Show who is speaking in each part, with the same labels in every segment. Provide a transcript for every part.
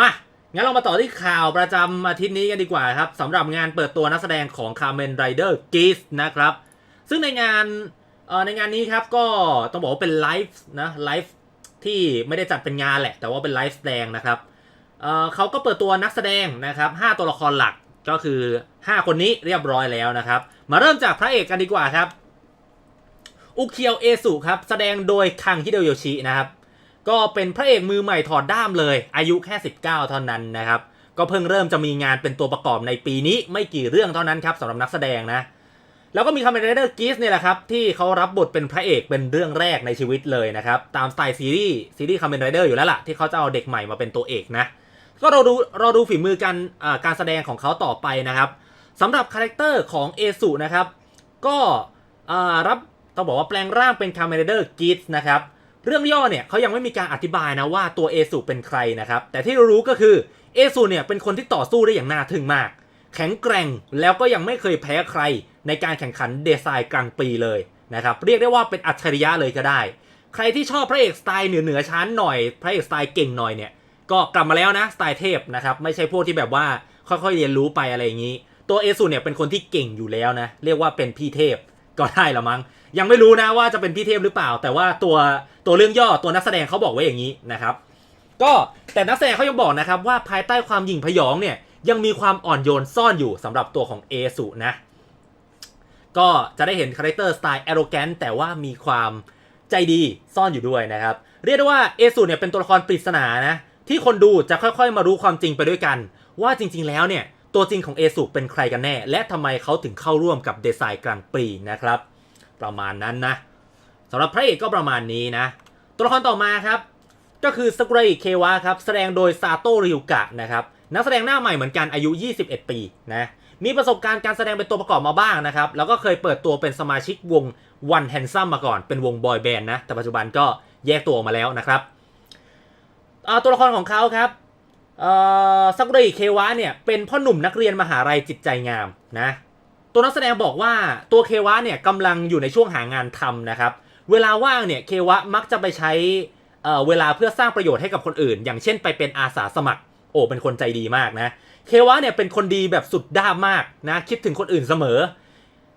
Speaker 1: มางั้นเรามาต่อที่ข่าวประจำอาทิตย์นี้กันดีกว่าครับสำหรับงานเปิดตัวนักแสดงของ Kamen Rider g e e s นะครับ ซึ่งในงานในงานนี้ครับก็ต้องบอกว่าเป็นไลฟ์นะไลฟ์ที่ไม่ได้จัดเป็นงานแหละ แต่ว่าเป็นไลฟ์แสดงนะครับเเขาก็เปิดตัวนักแสดงนะครับ5ตัวละครหลักก็คือ 5 คนนี้เรียบร้อยแล้วนะครับ มาเริ่มจากพระเอกกันดีกว่าครับ อุเคียวเอสุครับ แสดงโดยคังฮิเดโยชินะครับ ก็เป็นพระเอกมือใหม่ถอดด้ามเลย อายุแค่ 19 เท่านั้นนะครับ ก็เพิ่งเริ่มจะมีงานเป็นตัวประกอบในปีนี้ไม่กี่เรื่องเท่านั้นครับสำหรับนักแสดงนะ แล้วก็มีคาเมนไรเดอร์กีสเนี่ยแหละครับ ที่เขารับบทเป็นพระเอกเป็นเรื่องแรกในชีวิตเลยนะครับ ตามสไตล์ซีรีส์ซีรีส์คาเมนไรเดอร์อยู่แล้วล่ะที่เขาจะเอาเด็กใหม่มาเป็นตัวเอกนะ ก็เราดูเราดูฝีมือการการแสดงของเขาต่อไปนะครับสำหรับคาแรคเตอร์ของเอสุนะครับก็รับต้องบอกว่าแปลงร่างเป็นคาเมนไรเดอร์กีสนะครับ เรื่องย่อเนี่ยเขายังไม่มีการอธิบายนะว่าตัวเอสุเป็นใครนะครับ แต่ที่รู้ก็คือเอสุเนี่ยเป็นคนที่ต่อสู้ได้อย่างน่าทึ่งมาก แข็งแกร่งแล้วก็ยังไม่เคยแพ้ใคร ในการแข่งขันเดซายกลางปีเลยนะครับเรียกได้ว่าเป็นอัจฉริยะเลยก็ได้ ใครที่ชอบพระเอกสไตล์เหนือเหนือชั้นหน่อย พระเอกสไตล์เก่งหน่อยเนี่ยก็กลับมาแล้วนะสไตล์เทพนะครับไม่ใช่พวกที่แบบว่าค่อยๆเรียนรู้ไปอะไรอย่างนี้ ตัวเอสุเนี่ยเป็นคนที่เก่งอยู่แล้วนะเรียกว่าเป็นพี่เทพก็ได้ละมั้ง ยังไม่รู้นะว่าจะเป็นพี่เทพหรือเปล่า แต่ว่าตัวตัวเรื่องย่อตัวนักแสดงเขาบอกไว้อย่างนี้นะครับ ก็แต่นักแสดงเขายังบอกนะครับว่าภายใต้ความหยิ่งพยองเนี่ยยังมีความอ่อนโยนซ่อนอยู่สำหรับตัวของเอสุนะ ก็จะได้เห็นคาแรคเตอร์สไตล์แอโรแกนแต่ว่ามีความใจดีซ่อนอยู่ด้วยนะครับ เรียกได้ว่าเอสุเนี่ยเป็นตัวละครปริศนานะที่คนดูจะค่อยๆ มารู้ความจริงไปด้วยกัน ว่าจริง ๆ แล้วเนี่ยตัวจริงของเอสุเป็นใครกันแน่ และทำไมเขาถึงเข้าร่วมกับเดซายกลางปีนะครับ ประมาณนั้นนะสำหรับพระเอกก็ประมาณนี้นะ ตัวละครต่อมาครับ ก็คือสกุระอิเควะครับแสดงโดยซาโตะริวกะนะครับนักแสดงหน้าใหม่เหมือนกันอายุ 21 ปีนะมีประสบการณ์การแสดงเป็นตัวประกอบมาบ้างนะครับ แล้วก็เคยเปิดตัวเป็นสมาชิกวง One Handsome มาก่อนเป็นวงบอยแบนด์นะแต่ปัจจุบันก็แยกตัวออกมาแล้วนะครับตัวละครของเขาครับเอ่อซากุระอิเควะเนี่ยเป็นพ่อหนุ่มนักเรียนมหาลัยจิตใจงามนะ ตัวนักแสดงบอกว่าตัวเควะเนี่ยกำลังอยู่ในช่วงหางานทำนะครับ เวลาว่างเนี่ยเควะมักจะไปใช้เเวลาเพื่อสร้างประโยชน์ให้กับคนอื่น อย่างเช่นไปเป็นอาสาสมัคร โอ้เป็นคนใจดีมากนะ เควะเนี่ยเป็นคนดีแบบสุดด้ามากนะคิดถึงคนอื่นเสมอ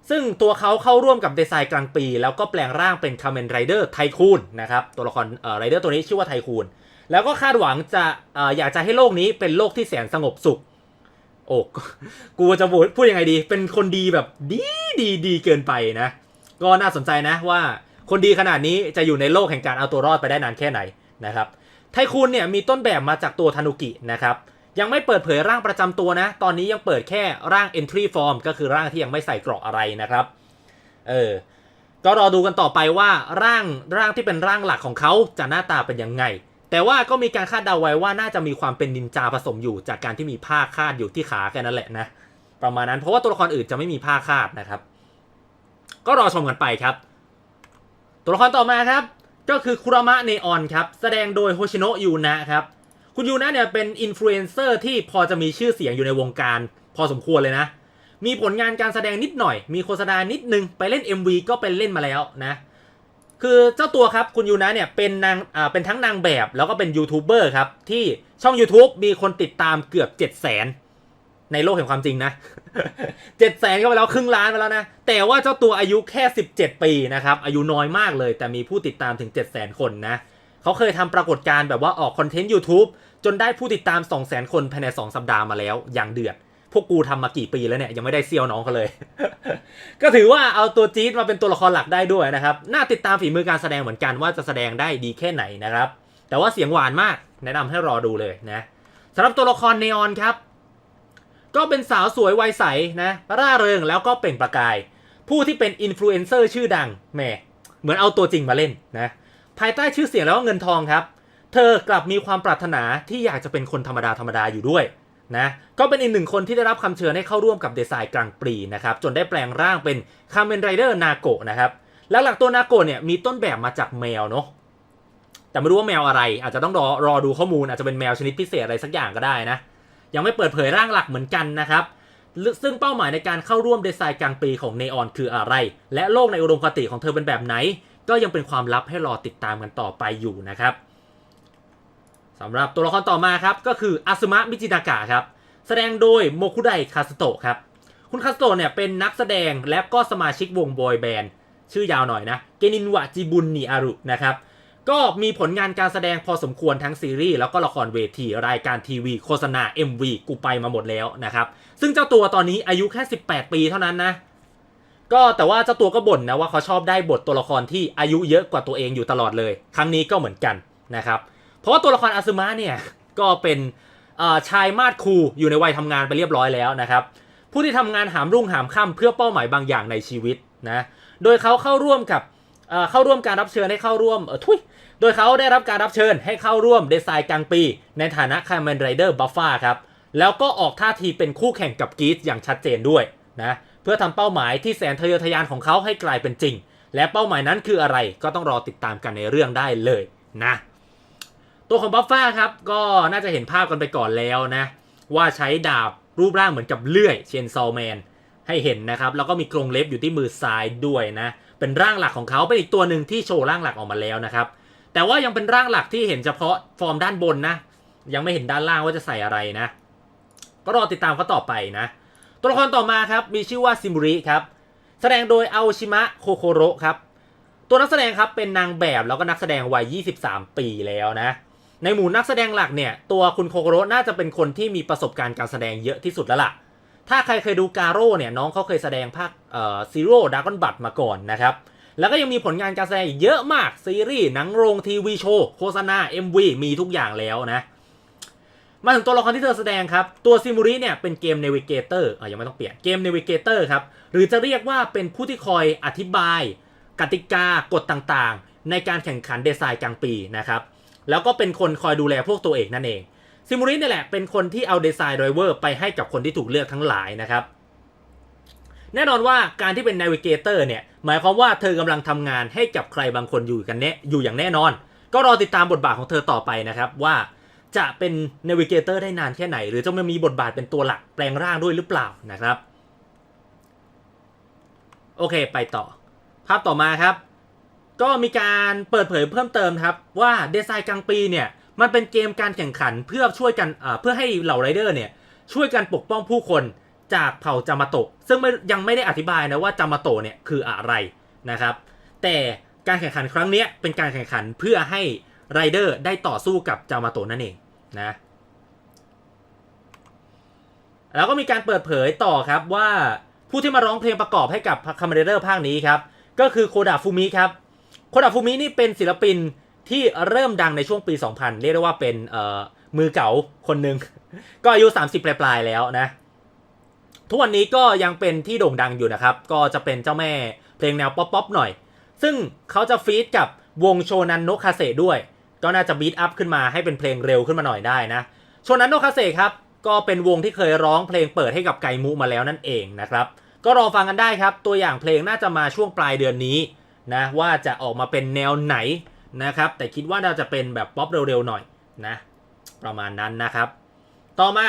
Speaker 1: ซึ่งตัวเขาเข้าร่วมกับเดซายกลางปี แล้วก็แปลงร่างเป็นคาเมนไรเดอร์ไทคูนนะครับตัวละครไรเดอร์ตัวนี้ชื่อว่าไทคูนแล้วก็คาดหวังจะออยากจะให้โลกนี้เป็นโลกที่แสนสงบสุข อ้กูจะพูดพูดยังไงดี เป็นคนดีแบบดีดีดีเกินไปนะ ก็น่าสนใจนะว่าคนดีขนาดนี้จะอยู่ในโลกแห่งการเอาตัวรอดไปได้นานแค่ไหนนะครับไทคูนเนี่ยมีต้นแบบมาจากตัวธนุกินะครับยังไม่เปิดเผยร่างประจำตัวนะ ตอนนี้ยังเปิดแค่ร่าง entry form ก็คือร่างที่ยังไม่ใส่เกราะอะไรนะครับ เออ ก็รอดูกันต่อไปว่าร่างร่างที่เป็นร่างหลักของเขาจะหน้าตาเป็นยังไง แต่ว่าก็มีการคาดเดาไว้ว่าน่าจะมีความเป็นนินจาผสมอยู่ จากการที่มีผ้าคาดอยู่ที่ขาแค่นั้นแหละนะประมาณนั้นเพราะว่าตัวละครอื่นจะไม่มีผ้าคาดนะครับ ก็รอชมกันไปครับ ตัวละครต่อมาครับ ก็คือคุรามะเนออนครับ แสดงโดยโฮชิโนะยูนะครับ คุณยูนะเนี่ยเป็นอินฟลูเอนเซอร์ที่พอจะมีชื่อเสียงอยู่ในวงการ พอสมควรเลยนะ มีผลงานการแสดงนิดหน่อย มีโฆษณานิดนึง ไปเล่น MV ก็เป็นเล่นมาแล้วนะ คือเจ้าตัวครับคุณยูนะเนี่ยเป็นนางอ่าเป็นทั้งนางแบบแล้วก็เป็นยูทูบเบอร์ครับ ที่ช่อง YouTube มีคนติดตามเกือบ 7 0 0 0 0 0ในโลกแห่งความจริงนะ7 0 0 0 0 0ก็ไปแล้วครึ่งล้านไปแล้วนะ แต่ว่าเจ้าตัวอายุแค่ 17 ปีนะครับ อายุน้อยมากเลย แต่มีผู้ติดตามถึง 7 0 0 0 0 0คนนะ เขาเคยทำปรากฏการณ์แบบว่าออกคอนเทนต์ YouTube จนได้ผู้ติดตาม 2 0 0 0 0 0คนภายใน 2 สัปดาห์มาแล้วอย่างเดือด พวกกูทำมากี่ปีแล้วเนี่ยยังไม่ได้เซียวน้องเขาเลย ก็ถือว่าเอาตัวจี๊ดมาเป็นตัวละครหลักได้ด้วยนะครับ น่าติดตามฝีมือการแสดงเหมือนกันว่าจะแสดงได้ดีแค่ไหนนะครับ แต่ว่าเสียงหวานมากแนะนำให้รอดูเลยนะสำหรับตัวละครเนออนครับ ก็เป็นสาวสวยวัยใสนะร่าเริงแล้วก็เปล่งประกาย ผู้ที่เป็นอินฟลูเอนเซอร์ชื่อดังแหมเหมือนเอาตัวจริงมาเล่นนะภายใต้ชื่อเสียงแล้วก็เงินทองครับ เธอกลับมีความปรารถนาที่อยากจะเป็นคนธรรมดาธรรมดาอยู่ด้วย นะก็เป็นอีกหนึ่งคนที่ได้รับคำเชิญให้เข้าร่วมกับเดซายกลางปรีนะครับจนได้แปลงร่างเป็นคาเมนไรเดอร์นาโกะนะครับแล้วหลักตัวนาโกะเนี่ยมีต้นแบบมาจากแมวเนาะแต่ไม่รู้ว่าแมวอะไร อาจจะต้องรอรอดูข้อมูลอาจจะเป็นแมวชนิดพิเศษอะไรสักอย่างก็ได้นะยังไม่เปิดเผยร่างหลักเหมือนกันนะครับซึ่งเป้าหมายในการเข้าร่วมเดซายกลางปีของเนออนคืออะไร และโลกในอุดมคติของเธอเป็นแบบไหน ก็ยังเป็นความลับให้รอติดตามกันต่อไปอยู่นะครับ สำหรับตัวละครต่อมาครับก็คืออาซึมะมิจินากะครับแสดงโดยโมคุไดคาสโตะครับคุณคาสโตะเนี่ยเป็นนักแสดงและก็สมาชิกวงบอยแบนด์ชื่อยาวหน่อยนะเกนินวะจิบุนนิอารุนะครับก็มีผลงานการแสดงพอสมควรทั้งซีรีส์แล้วก็ละครเวทีรายการทีวีโฆษณา MV กูไปมาหมดแล้วนะครับซึ่งเจ้าตัวตอนนี้อายุแค่ 18 ปีเท่านั้นนะก็แต่ว่าเจ้าตัวก็บ่นนะว่าเขาชอบได้บทตัวละครที่อายุเยอะกว่าตัวเองอยู่ตลอดเลย ครั้งนี้ก็เหมือนกันนะครับ เพราะว่าตัวละครอาซึมะเนี่ยก็เป็นชายมาดคูอยู่ในวัยทำงานไปเรียบร้อยแล้วนะครับ ผู้ที่ทำงานหามรุ่งหามค่ำเพื่อเป้าหมายบางอย่างในชีวิตนะโดยเขาเข้าร่วมกับเข้าร่วมการรับเชิญให้เข้าร่วมเออทุยโดยเขาได้รับการรับเชิญให้เข้าร่วมเดซายกลางปี ในฐานะคาร์เมนไรเดอร์บัฟฟาครับแล้วก็ออกท่าทีเป็นคู่แข่งกับกีสอย่างชัดเจนด้วยนะเพื่อทำเป้าหมายที่แสนทะเยอทะยานของเขาให้กลายเป็นจริง และเป้าหมายนั้นคืออะไรก็ต้องรอติดตามกันในเรื่องได้เลยนะ ตัวของบัฟฟ้าครับก็น่าจะเห็นภาพกันไปก่อนแล้วนะ ว่าใช้ดาบรูปร่างเหมือนกับเลื่อยเชนซอลแมนให้เห็นนะครับ แล้วก็มีกรงเล็บอยู่ที่มือซ้ายด้วยนะ เป็นร่างหลักของเขาเป็นอีกตัวหนึ่งที่โชว์ร่างหลักออกมาแล้วนะครับ แต่ว่ายังเป็นร่างหลักที่เห็นเฉพาะฟอร์มด้านบนนะ ยังไม่เห็นด้านล่างว่าจะใส่อะไรนะ ก็รอติดตามเขาต่อไปนะ ตัวละครต่อมาครับมีชื่อว่าซิมุริครับ แสดงโดยอาชิมะโคโคโรครับ ตัวนักแสดงครับเป็นนางแบบแล้วก็นักแสดงวัย 23 ปีแล้วนะ ในหมู่นักแสดงหลักเนี่ยตัวคุณโคโคโรน่าจะเป็นคนที่มีประสบการณ์การแสดงเยอะที่สุดแล้วล่ะ ถ้าใครเคยดูกาโร่เนี่ยน้องเขาเคยแสดงภาคเอ่อซีโร่ดากอนบัตมาก่อนนะครับ แล้วก็ยังมีผลงานการแสดงอีกเยอะมาก ซีรีส์หนังโรงทีวีโชว์โฆษณา MV มีทุกอย่างแล้วนะมาถึงตัวละครที่เธอแสดงครับ ตัวซิมูริเนี่ยเป็นเกมเนวิเกเตอร์อะยังไม่ต้องเปลี่ยนเกมเนวิเกเตอร์ครับ หรือจะเรียกว่าเป็นผู้ที่คอยอธิบาย กติกากฎต่างๆ ในการแข่งขันเดซายกลางปีนะครับ แล้วก็เป็นคนคอยดูแลพวกตัวเอกนั่นเองซิมูรินี่แหละเป็นคนที่เอาเดซายไดรเวอร์ไปให้กับคนที่ถูกเลือกทั้งหลายนะครับ แน่นอนว่าการที่เป็นน a วิเกเตอร์เนี่ยหมายความว่าเธอกำลังทำงานให้กับใครบางคนอยู่กันแน่อยู่อย่างแน่นอน ก็รอติดตามบทบาทของเธอต่อไปนะครับว่าจะเป็นน a วิเกเตอร์ได้นานแค่ไหน หรือจะมามีบทบาทเป็นตัวหลักแปลงร่างด้วยหรือเปล่านะครับ โอเค ไปต่อ ภาพต่อมาครับ ก็มีการเปิดเผยเพิ่มเติมครับว่าเดซายกลางปีเนี่ยมันเป็นเกมการแข่งขันเพื่อช่วยกันเพื่อให้เหล่าไรเดอร์เนี่ยช่วยกันปกป้องผู้คนจากเผ่าจามาโตะซึ่งยังไม่ได้อธิบายนะว่าจามาโตะเนี่ยคืออะไรนะครับ แต่การแข่งขันครั้งนี้เป็นการแข่งขันเพื่อให้ไรเดอร์ได้ต่อสู้กับจามาโตะนั่นเองนะแล้วก็มีการเปิดเผยต่อครับว่าผู้ที่มาร้องเพลงประกอบให้กับคาเมเดอร์ภาคนี้ครับก็คือโคดะฟูมิครับ โคดะฟูมินี่เป็นศิลปินที่เริ่มดังในช่วงปี 2000 เรียกได้ว่าเป็นเมือเก๋าคนหนึ่ง ก็อายุ 30 ปลายๆแล้วนะ ทุกวันนี้ก็ยังเป็นที่โด่งดังอยู่นะครับ ก็จะเป็นเจ้าแม่เพลงแนวป๊อปๆหน่อย ซึ่งเขาจะฟีดกับวงโชนันโนคาเซด้วย ก็น่าจะบีทอัพขึ้นมาให้เป็นเพลงเร็วขึ้นมาหน่อยได้นะ โชนันโนคาเซครับ ก็เป็นวงที่เคยร้องเพลงเปิดให้กับไกมูมาแล้วนั่นเองนะครับ ก็รอฟังกันได้ครับ ตัวอย่างเพลงน่าจะมาช่วงปลายเดือนนี้ นะว่าจะออกมาเป็นแนวไหนนะครับ แต่คิดว่าน่าจะเป็นแบบป๊อปเร็วๆหน่อยนะประมาณนั้นนะครับ ต่อมา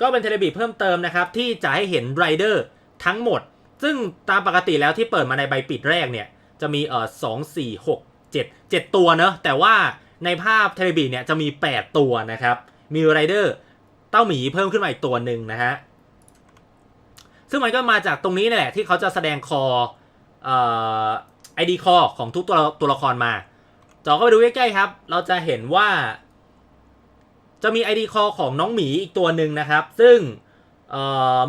Speaker 1: ก็เป็นเทเลบีเพิ่มเติมนะครับ ที่จะให้เห็นไรเดอร์ทั้งหมด ซึ่งตามปกติแล้วที่เปิดมาในใบปิดแรกเนี่ย จะมีเอ่อสองสี่หกเจ็ดเจ็ดตัวเนอะแต่ว่าในภาพเทเลบีเนี่ยจะมี 8 ตัวนะครับ มีไรเดอร์เต้าหมีเพิ่มขึ้นมาอีกตัวหนึ่งนะฮะซึ่งมันก็มาจากตรงนี้นี่แหละที่เขาจะแสดงคอ ไอดีคอของทุกตัวตัวละครมาจอเข้าไปดูใกล้ๆครับ เราจะเห็นว่า จะมี ID คอของน้องหมีอีกตัวหนึ่งนะครับ ซึ่ง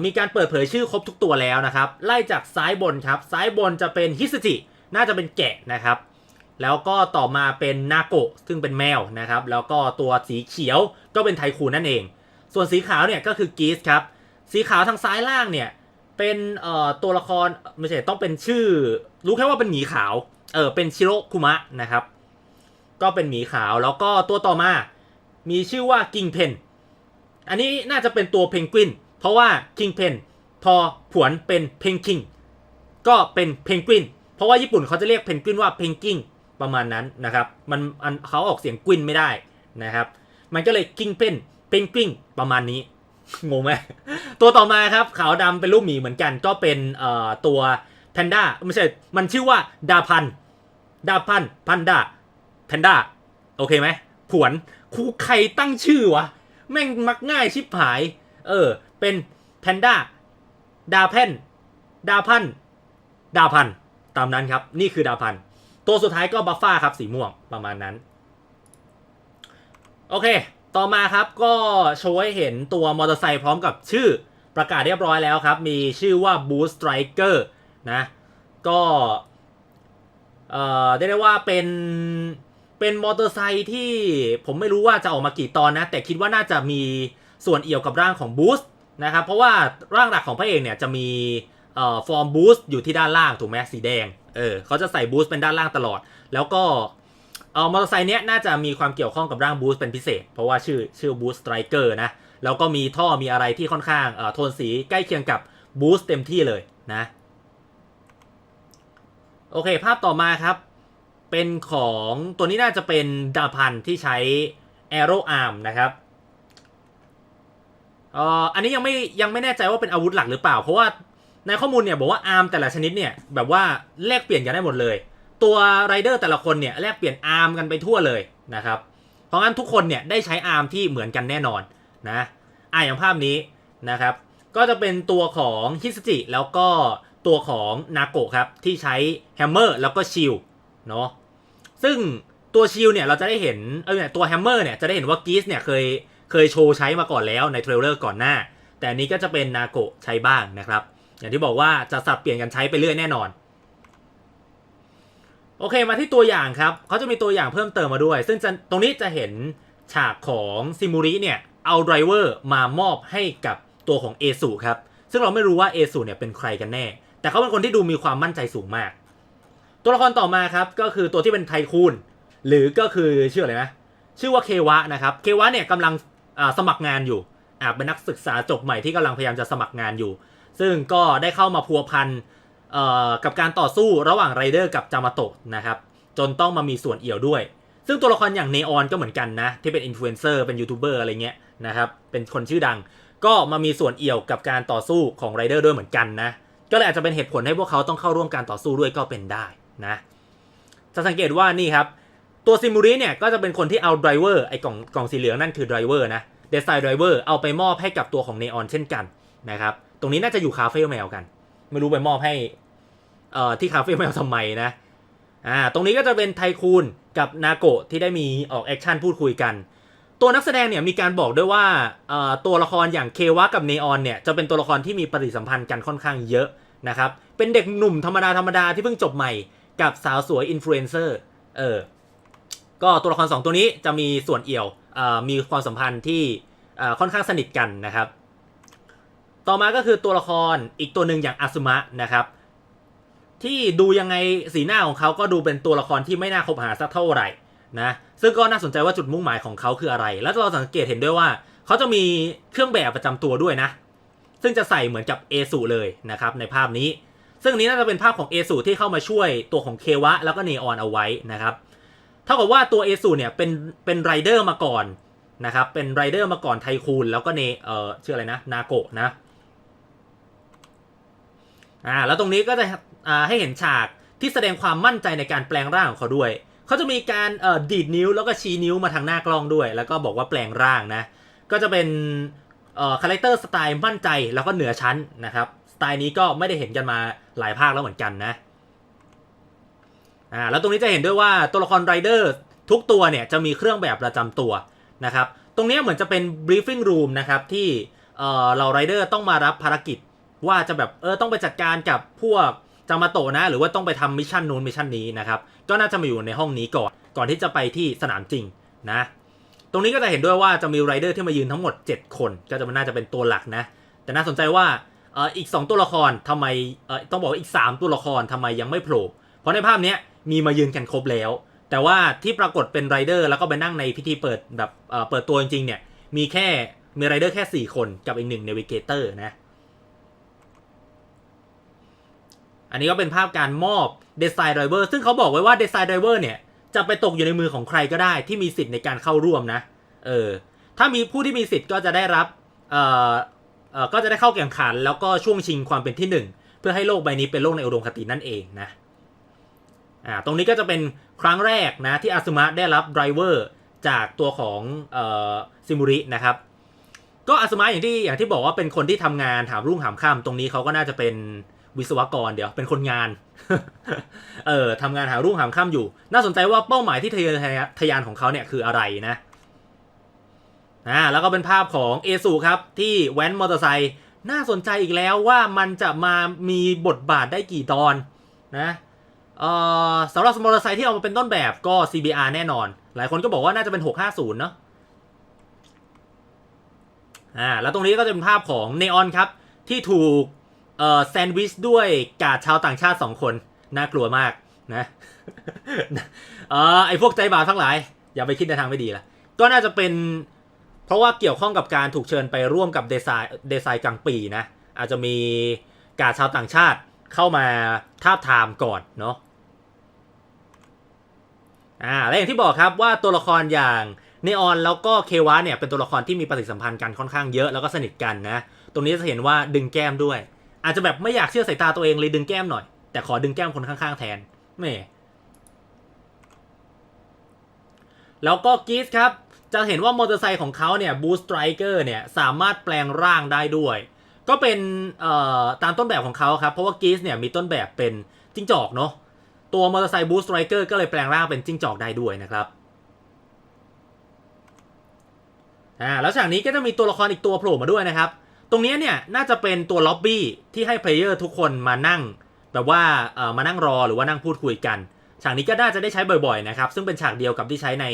Speaker 1: มีการเปิดเผยชื่อครบทุกตัวแล้วนะครับ ไล่จากซ้ายบนครับ ซ้ายบนจะเป็นฮิสจิน่าจะเป็นแกะนะครับ แล้วก็ต่อมาเป็นนาโกะซึ่งเป็นแมวนะครับ แล้วก็ตัวสีเขียวก็เป็นไทคูนนั่นเอง ส่วนสีขาวเนี่ยก็คือกีสครับ สีขาวทางซ้ายล่างเนี่ย เป็นเอ่อตัวละครไม่ใช่ต้องเป็นชื่อ รู้แค่ว่าเป็นหมีขาวเออเป็นชิโรคุมะนะครับ ก็เป็นหมีขาวแล้วก็ตัวต่อมา มีชื่อว่ากิงเพนอันนี้น่าจะเป็นตัวเพนกวินเพราะว่ากิงเพนพอผวนเป็นเพนกิงก็เป็นเพนกวินเพราะว่าญี่ปุ่นเขาจะเรียกเพนกวินว่าเพนกิงประมาณนั้นนะครับ มันอันเขาออกเสียงกวินไม่ได้นะครับ มันก็เลยกิงเพนเพนกวินประมาณนี้ งงไหมตัวต่อมาครับขาวดำเป็นรูปหมีเหมือนกันก็เป็นเอ่อตัวแพนด้าไม่ใช่มันชื่อว่าดาพันดาพันพันด้าแพนด้าโอเคไหมผวนครูใครตั้งชื่อวะ แม่งมักง่ายชิบหาย เออ เป็นแพนด้าดาเพนดาพันดาพันตามนั้นครับ นี่คือดาพันตัวสุดท้ายก็บัฟฟ้าครับสีม่วงประมาณนั้น โอเค ต่อมาครับก็โชว์ให้เห็นตัวมอเตอร์ไซค์พร้อมกับชื่อประกาศเรียบร้อยแล้วครับ มีชื่อว่า Boost Striker นะ ก็เอ่อได้ได้ว่าเป็นเป็นมอเตอร์ไซค์ที่ผมไม่รู้ว่าจะออกมากี่ตอนนะ แต่คิดว่าน่าจะมีส่วนเอี่ยวกับร่างของ Boost นะครับ เพราะว่าร่างหลักของพระเอกเนี่ยจะมีเอ่อฟอร์ม Boost อยู่ที่ด้านล่างถูกไหมสีแดง เออเขาจะใส่ Boost เป็นด้านล่างตลอด แล้วก็ เออมอเตอร์ไซค์เนี้ยน่าจะมีความเกี่ยวข้องกับร่างบูสเป็นพิเศษ เพราะว่าชื่อชื่อบูสไตรเกอร์นะ แล้วก็มีท่อมีอะไรที่ค่อนข้างเอ่อโทนสีใกล้เคียงกับบูสเต็มที่เลยนะ โอเค ภาพต่อมาครับ เป็นของตัวนี้น่าจะเป็นดาพันที่ใช้ Arrow Arm นะครับเอ่ออันนี้ยังไม่ยังไม่แน่ใจว่าเป็นอาวุธหลักหรือเปล่า เพราะว่าในข้อมูลเนี่ยบอกว่าอาร์มแต่ละชนิดเนี่ยแบบว่าแลกเปลี่ยนกันได้หมดเลย ตัวไรเดอร์แต่ละคนเนี่ยแลกเปลี่ยนอาร์มกันไปทั่วเลยนะครับ เพราะงั้นทุกคนเนี่ยได้ใช้อาร์มที่เหมือนกันแน่นอนนะอะอย่างภาพนี้นะครับ ก็จะเป็นตัวของฮิสจิแล้วก็ตัวของนาโกะครับ ที่ใช้แฮมเมอร์แล้วก็ชิลเนาะซึ่งตัวชิลเนี่ยเราจะได้เห็นเออเนี่ยตัวแฮมเมอร์เนี่ยจะได้เห็นว่ากีสเนี่ยเคยเคยโชว์ใช้มาก่อนแล้วในเทรลเลอร์ก่อนหน้า แต่อันนี้ก็จะเป็นนาโกะใช้บ้างนะครับ อย่างที่บอกว่าจะสับเปลี่ยนกันใช้ไปเรื่อยแน่นอน โอเคมาที่ตัวอย่างครับเขาจะมีตัวอย่างเพิ่มเติมมาด้วย ซึ่งตรงนี้จะเห็นฉากของซิมูริเนี่ยเอาไดรเวอร์มามอบให้กับตัวของเอสุครับ ซึ่งเราไม่รู้ว่าเอสุเนี่ยเป็นใครกันแน่ แต่เขาเป็นคนที่ดูมีความมั่นใจสูงมาก ตัวละครต่อมาครับก็คือตัวที่เป็นไทคูนหรือก็คือชื่ออะไรนะชื่อว่าเควะนะครับเควะเนี่ยกำลังสมัครงานอยู่อาเป็นนักศึกษาจบใหม่ที่กำลังพยายามจะสมัครงานอยู่ ซึ่งก็ได้เข้ามาพัวพัน กับการต่อสู้ระหว่างไรเดอร์กับจามาโตะนะครับจนต้องมามีส่วนเอี่ยวด้วย ซึ่งตัวละครอย่างเนออนก็เหมือนกันนะ ที่เป็นอินฟลูเอนเซอร์เป็นยูทูบเบอร์อะไรเงี้ยนะครับเป็นคนชื่อดัง ก็มามีส่วนเอี่ยวกับการต่อสู้ของไรเดอร์ด้วยเหมือนกันนะก็เลยอาจจะเป็นเหตุผลให้พวกเขาต้องเข้าร่วมการต่อสู้ด้วยก็เป็นได้นะจะสังเกตว่านี่ครับตัวซิมูริเนี่ยก็จะเป็นคนที่เอาไดรเวอร์ไอ้กล่องกล่องสีเหลืองนั่นคือไดรเวอร์นะเดซไซไดรเวอร์เอาไปมอบให้กับตัวของเนออนเช่นกันนะครับตรงนี้น่าจะอยู่คาเฟ่แมวกัน ไม่รู้ไปมอบให้ เอ่อที่คาเฟ่แมวทำไมนะอ่าตรงนี้ก็จะเป็นไทคูนกับนาโกะที่ได้มีออกแอคชั่นพูดคุยกัน ตัวนักแสดงเนี่ยมีการบอกด้วยว่าเอ่อตัวละครอย่างเควะกับเนออนเนี่ยจะเป็นตัวละครที่มีปฏิสัมพันธ์กันค่อนข้างเยอะนะครับเป็นเด็กหนุ่มธรรมดาธรรมดาที่เพิ่งจบใหม่กับสาวสวยอินฟลูเอนเซอร์เออก็ตัวละครสองตัวนี้จะมีส่วนเอี่ยวเอ่อมีความสัมพันธ์ที่เอ่อค่อนข้างสนิทกันนะครับ ต่อมาก็คือตัวละครอีกตัวหนึ่งอย่างอาซุมะนะครับ ที่ดูยังไงสีหน้าของเขาก็ดูเป็นตัวละครที่ไม่น่าคบหาสักเท่าไหร่นะซึ่งก็น่าสนใจว่าจุดมุ่งหมายของเขาคืออะไร แล้วเราสังเกตเห็นด้วยว่า เขาจะมีเครื่องแบบประจำตัวด้วยนะ ซึ่งจะใส่เหมือนกับเอสุเลยนะครับในภาพนี้ ซึ่งนี้น่าจะเป็นภาพของเอสุที่เข้ามาช่วยตัวของเควะแล้วก็เนออนเอาไว้นะครับเท่ากับว่าตัวเอสุเนี่ยเป็นเป็นไรเดอร์มาก่อนนะครับเป็นไรเดอร์มาก่อนไทคูนแล้วก็เนเอ่อชื่ออะไรนะนาโกะนะอ่าแล้วตรงนี้ก็จะ ให้เห็นฉากที่แสดงความมั่นใจในการแปลงร่างของเขาด้วย เขาจะมีการเดีดนิ้วแล้วก็ชี้นิ้วมาทางหน้ากล้องด้วย แล้วก็บอกว่าแปลงร่างนะ ก็จะเป็นคาแรคเตอร์สไตล์มั่นใจแล้วก็เหนือชั้นนะครับ สไตล์นี้ก็ไม่ได้เห็นกันมาหลายภาคแล้วเหมือนกันนะอ่าแล้วตรงนี้จะเห็นด้วยว่าตัวละครไรเดอร์ทุกตัวเนี่ยจะมีเครื่องแบบประจำตัวนะครับ ตรงนี้เหมือนจะเป็น briefing room นะครับที่เอ่อเราไรเดอร์ต้องมารับภารกิจว่าจะแบบเออต้องไปจัดการกับพวก จามาโตะนะ หรือว่าต้องไปทำมิชชั่นนู้นมิชชั่นนี้นะครับ ก็น่าจะมาอยู่ในห้องนี้ก่อน ก่อนที่จะไปที่สนามจริงนะ ตรงนี้ก็จะเห็นด้วยว่าจะมีไรเดอร์ที่มายืนทั้งหมด 7 คน ก็จะน่าจะเป็นตัวหลักนะ แต่น่าสนใจว่าเอออีก 2 ตัวละครทำไมเออต้องบอกว่าอีก 3 ตัวละครทำไมยังไม่โผล่ เพราะในภาพนี้มีมายืนกันครบแล้ว แต่ว่าที่ปรากฏเป็นไรเดอร์แล้วก็ไปนั่งในพิธีเปิดแบบเอ่อเปิดตัวจริงๆเนี่ย มีแค่มีไรเดอร์แค่ 4 คนกับอีกหนึ่งเนวิเกเตอร์นะ อันนี้ก็เป็นภาพการมอบเดซ i ไดรเวอร์ซึ่งเขาบอกไว้ว่าเดซ i ไดรเวอร์เนี่ย จะไปตกอยู่ในมือของใครก็ได้ที่มีสิทธิ์ในการเข้าร่วมนะ เออ ถ้ามีผู้ที่มีสิทธิ์ก็จะได้รับ เอ่อ เอ่อ ก็จะได้เข้าแข่งขัน แล้วก็ช่วงชิงความเป็นที่หนึ่งเพื่อให้โลกใบนี้เป็นโลกในอุดมคตินั่นเองนะ อ่า ตรงนี้ก็จะเป็นครั้งแรกนะที่อาซึมะได้รับไดรเวอร์จากตัวของเอ่อซิมูรินะครับ ก็อาซึมะอย่างที่อย่างที่บอกว่าเป็นคนที่ทำงานหามรุ่งหามค่ำตรงนี้เขาก็น่าจะเป็น วิศวกรเดี๋ยวเป็นคนงาน เออทำงานหารุ่งหามค่ำอยู่ น่าสนใจว่าเป้าหมายที่ทะเยอทะยานของเขาเนี่ยคืออะไรนะอ่าแล้วก็เป็นภาพของเอซูครับ ที่แว้นมอเตอร์ไซค์น่าสนใจอีกแล้วว่ามันจะมามีบทบาทได้กี่ตอนนะเอ่อสำหรับมอเตอร์ไซค์ที่เอามาเป็นต้นแบบก็ CBR แน่นอน หลายคนก็บอกว่าน่าจะเป็น 650 เนาะอ่าแล้วตรงนี้ก็จะเป็นภาพของเนออนครับ ที่ถูก เอ่อแซนด์วิชด้วยกาดชาวต่างชาติ 2 คน น่ากลัวมากนะเออไอพวกใจบาปทั้งหลาย อย่าไปคิดในทางไม่ดีละก็น่าจะเป็นเพราะว่าเกี่ยวข้องกับการถูกเชิญไปร่วมกับเดซายเดซายกลางปีนะ อาจจะมีกาดชาวต่างชาติเข้ามาทาบทามก่อนเนาะอ่าและอย่างที่บอกครับว่าตัวละครอย่างเนออนแล้วก็เควะเนี่ยเป็นตัวละครที่มีปฏิสัมพันธ์กันค่อนข้างเยอะแล้วก็สนิทกันนะ ตรงนี้จะเห็นว่าดึงแก้มด้วย อาจจะแบบไม่อยากเชื่อสายตาตัวเองเลยดึงแก้มหน่อย แต่ขอดึงแก้มคนข้างๆแทนแม่แล้วก็กีสครับ จะเห็นว่ามอเตอร์ไซค์ของเขาเนี่ยบูสไตรเกอร์เนี่ยสามารถแปลงร่างได้ด้วย ก็เป็นตามต้นแบบของเขาครับ เพราะว่ากีสเนี่ยมีต้นแบบเป็นจิ้งจอกเนาะตัวมอเตอร์ไซค์บูสไตรเกอร์ก็เลยแปลงร่างเป็นจิ้งจอกได้ด้วยนะครับอ่าแล้วฉากนี้ก็จะมีตัวละครอีกตัวโผล่มาด้วยนะครับ ตรงนี้เนี่ยน่าจะเป็นตัวล็อบบี้ที่ให้เพลเยอร์ทุกคนมานั่ง แบบว่าเอ่อมานั่งรอหรือว่านั่งพูดคุยกัน ฉากนี้ก็น่าจะได้ใช้บ่อยๆนะครับ ซึ่งเป็นฉากเดียวกับที่ใช้ใน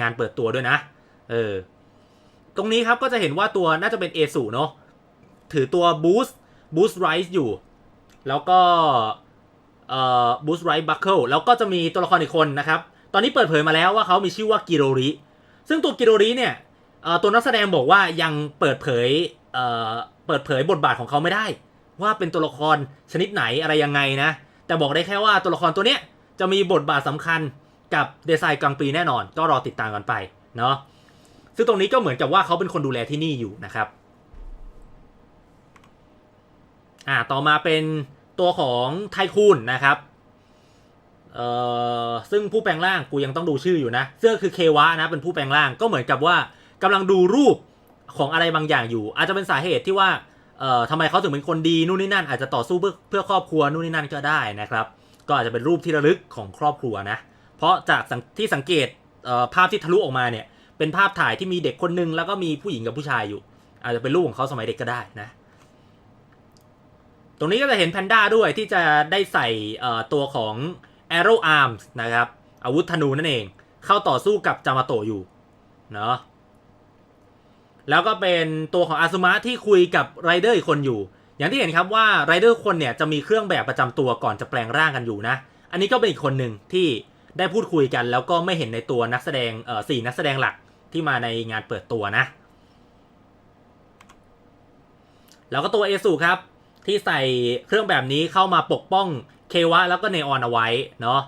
Speaker 1: งานเปิดตัวด้วยนะ เออ ตรงนี้ครับก็จะเห็นว่าตัวน่าจะเป็นเอสูเนาะ ถือตัวบูสต์บูสต์ไรส์อยู่ แล้วก็เอ่อบูสต์ไรส์บัคเกิลแล้วก็จะมีตัวละครอีกคนนะครับ ตอนนี้เปิดเผยมาแล้วว่าเขามีชื่อว่ากิโรริ ซึ่งตัวกิโรริเนี่ยตัวนักแสดงบอกว่ายังเปิดเผย เปิดเผยบทบาทของเขาไม่ได้ ว่าเป็นตัวละครชนิดไหนอะไรยังไงนะ แต่บอกได้แค่ว่าตัวละครตัวเนี้ยจะมีบทบาทสำคัญกับเดซายกลางปีแน่นอน ก็รอติดตามกันไปเนาะซึ่งตรงนี้ก็เหมือนกับว่าเขาเป็นคนดูแลที่นี่อยู่นะครับอ่าต่อมาเป็นตัวของไทคูนนะครับเอ่อซึ่งผู้แปลงร่างกูยังต้องดูชื่ออยู่นะเสื้อคือเควะนะเป็นผู้แปลงร่างก็เหมือนกับว่ากำลังดูรูป ของอะไรบางอย่างอยู่ อาจจะเป็นสาเหตุที่ว่าเอ่อทำไมเขาถึงเป็นคนดีนู่นนี่นั่นอาจจะต่อสู้เพื่อเพื่อครอบครัวนู่นนี่นั่นก็ได้นะครับ ก็อาจจะเป็นรูปที่ระลึกของครอบครัวนะ เพราะจากที่สังเกตเอ่อภาพที่ทะลุออกมาเนี่ยเป็นภาพถ่ายที่มีเด็กคนนึงแล้วก็มีผู้หญิงกับผู้ชายอยู่ อาจจะเป็นรูปของเขาสมัยเด็กก็ได้นะ ตรงนี้ก็จะเห็นแพนด้าด้วยที่จะได้ใส่เอ่อตัวของ Arrow Arms นะครับอาวุธธนูนั่นเอง เข้าต่อสู้กับจามาโตอยู่เนาะ แล้วก็เป็นตัวของอาซุมะที่คุยกับไรเดอร์อีกคนอยู่ อย่างที่เห็นครับว่าไรเดอร์คนเนี่ยจะมีเครื่องแบบประจำตัวก่อนจะแปลงร่างกันอยู่นะ อันนี้ก็เป็นอีกคนหนึ่งที่ได้พูดคุยกัน แล้วก็ไม่เห็นในตัวนักแสดงเอ่อสี่นักแสดงหลักที่มาในงานเปิดตัวนะ แล้วก็ตัวเอสุครับ ที่ใส่เครื่องแบบนี้เข้ามาปกป้องเควะแล้วก็เนออนเอาไว้เนาะ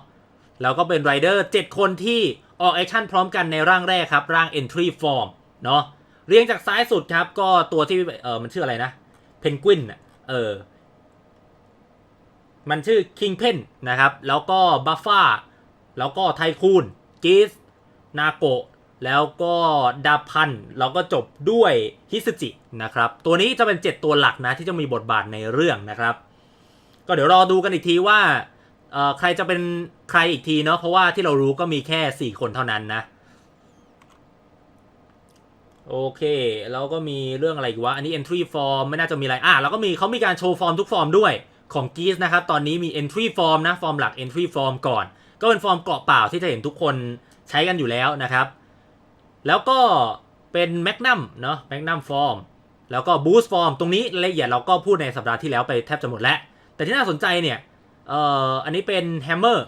Speaker 1: แล้วก็เป็นไรเดอร์7คนที่ออกแอคชั่นพร้อมกันในร่างแรกครับ ร่าง Entry Form เนาะ เรียงจากซ้ายสุดครับ ก็ตัวที่เออมันชื่ออะไรนะเพนกวินเออมันชื่อคิงเพนนะครับ แล้วก็บัฟฟาแล้วก็ไทคูนกิสนาโกะแล้วก็ดาพันแล้วก็จบด้วยฮิสจินะครับ ตัวนี้จะเป็น 7 ตัวหลักนะ ที่จะมีบทบาทในเรื่องนะครับ ก็เดี๋ยวรอดูกันอีกทีว่าเออใครจะเป็นใครอีกทีเนาะเพราะว่าที่เรารู้ก็มีแค่ 4 คนเท่านั้นนะ โอเค แล้วก็มีเรื่องอะไรอีกวะ อันนี้ entry form ไม่น่าจะมีอะไร อะแล้วก็มีเขามีการโชว์ฟอร์มทุกฟอร์มด้วยของกีสนะครับ ตอนนี้มี entry form นะ ฟอร์มหลัก entry form ก่อน ก็เป็นฟอร์มเกาะเปล่าที่จะเห็นทุกคนใช้กันอยู่แล้วนะครับ แล้วก็เป็น magnum เนาะ magnum form แล้วก็ boost form ตรงนี้รายละเอียดเราก็พูดในสัปดาห์ที่แล้วไปแทบจะหมดแล้ว แต่ที่น่าสนใจเนี่ยเอ่ออันนี้เป็น hammer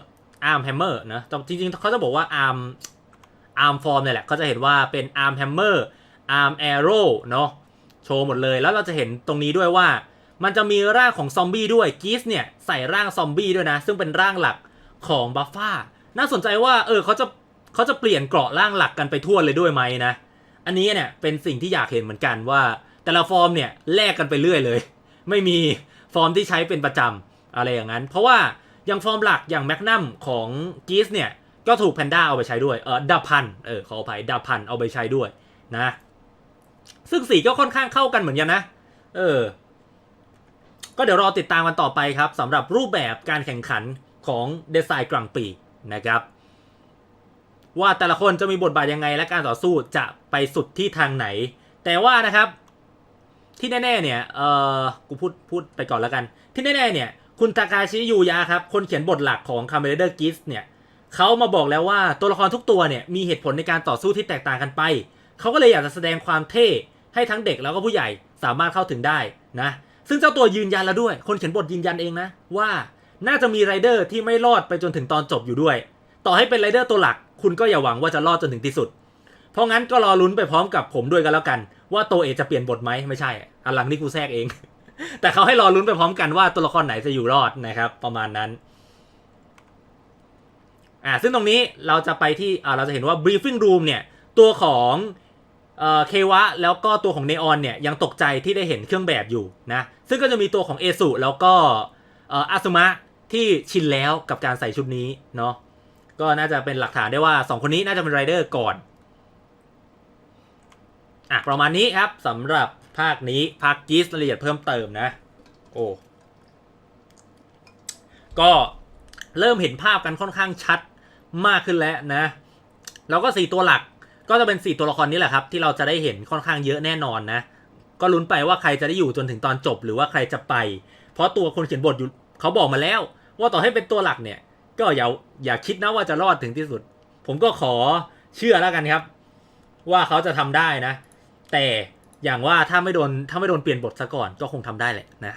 Speaker 1: arm hammer นะจริงๆเขาจะบอกว่า arm arm form เนี่ยแหละเขาจะเห็นว่าเป็น arm hammer arm arrow เนาะโชว์หมดเลยแล้วเราจะเห็นตรงนี้ด้วยว่า มันจะมีร่างของซอมบี้ด้วยกีสเนี่ยใส่ร่างซอมบี้ด้วยนะ ซึ่งเป็นร่างหลักของบัฟฟ้าน่าสนใจว่าเออเขาจะเขาจะเปลี่ยนเกราะร่างหลักกันไปทั่วเลยด้วยไหมนะ อันนี้เนี่ยเป็นสิ่งที่อยากเห็นเหมือนกันว่า แต่ละฟอร์มเนี่ยแลกกันไปเรื่อยเลย ไม่มีฟอร์มที่ใช้เป็นประจำอะไรอย่างนั้น เพราะว่าอย่างฟอร์มหลักอย่างแมกนัมของกีสเนี่ยก็ถูกแพนด้าเอาไปใช้ด้วยเออดาพันเออขออภัยดาพันเอาไปใช้ด้วยนะ ซึ่งสีก็ค่อนข้างเข้ากันเหมือนกันนะ เออ ก็เดี๋ยวรอติดตามกันต่อไปครับสำหรับรูปแบบการแข่งขันของเดซายกลางปีนะครับ ว่าแต่ละคนจะมีบทบาทยังไงและการต่อสู้จะไปสุดที่ทางไหน แต่ว่านะครับ ที่แน่ๆเนี่ยเออกูพูดพูดไปก่อนแล้วกัน ที่แน่ๆเนี่ย คุณทากาชิยูยะครับ คนเขียนบทหลักของ Kamen Rider g i s เนี่ยเขามาบอกแล้วว่าตัวละครทุกตัวเนี่ยมีเหตุผลในการต่อสู้ที่แตกต่างกันไป เขาก็เลยอยากจะแสดงความเท่ ให้ทั้งเด็กแล้วก็ผู้ใหญ่สามารถเข้าถึงได้นะ ซึ่งเจ้าตัวยืนยันแล้วด้วย คนเขียนบทยืนยันเองนะ ว่าน่าจะมีไรเดอร์ที่ไม่รอดไปจนถึงตอนจบอยู่ด้วย ต่อให้เป็นไรเดอร์ตัวหลัก คุณก็อย่าหวังว่าจะรอดจนถึงที่สุด เพราะงั้นก็รอลุ้นไปพร้อมกับผมด้วยกันแล้วกัน ว่าตัวเอกจะเปลี่ยนบทไหมไม่ใช่อันหลังนี่กูแทรกเอง แต่เขาให้รอลุ้นไปพร้อมกันว่าตัวละครไหนจะอยู่รอดนะครับ ประมาณนั้นอ่าซึ่งตรงนี้เราจะไปที่อ่าเราจะเห็นว่า briefing room เนี่ยตัวของ เอ่อเควะแล้วก็ตัวของเนออนเนี่ยยังตกใจที่ได้เห็นเครื่องแบบอยู่นะซึ่งก็จะมีตัวของเอสุแล้วก็เอ่ออาซุมะที่ชินแล้วกับการใส่ชุดนี้เนาะก็น่าจะเป็นหลักฐานได้ว่า 2 คนนี้น่าจะเป็นไรเดอร์ก่อนอะประมาณนี้ครับสำหรับภาคนี้ภาคกีสรายละเอียดเพิ่มเติมนะ โอ้ก็เริ่มเห็นภาพกันค่อนข้างชัดมากขึ้นแล้วนะ แล้วก็สี่ตัวหลัก ก็จะเป็นสี่ตัวละครนี้แหละครับ ที่เราจะได้เห็นค่อนข้างเยอะแน่นอนนะ ก็ลุ้นไปว่าใครจะได้อยู่จนถึงตอนจบหรือว่าใครจะไป เพราะตัวคนเขียนบทอยู่เขาบอกมาแล้ว ว่าต่อให้เป็นตัวหลักเนี่ย ก็อย่าอย่าคิดนะว่าจะรอดถึงที่สุด ผมก็ขอเชื่อแล้วกันครับ ว่าเขาจะทำได้นะ แต่อย่างว่าถ้าไม่โดนถ้าไม่โดนเปลี่ยนบทซะก่อนก็คงทำได้แหละนะ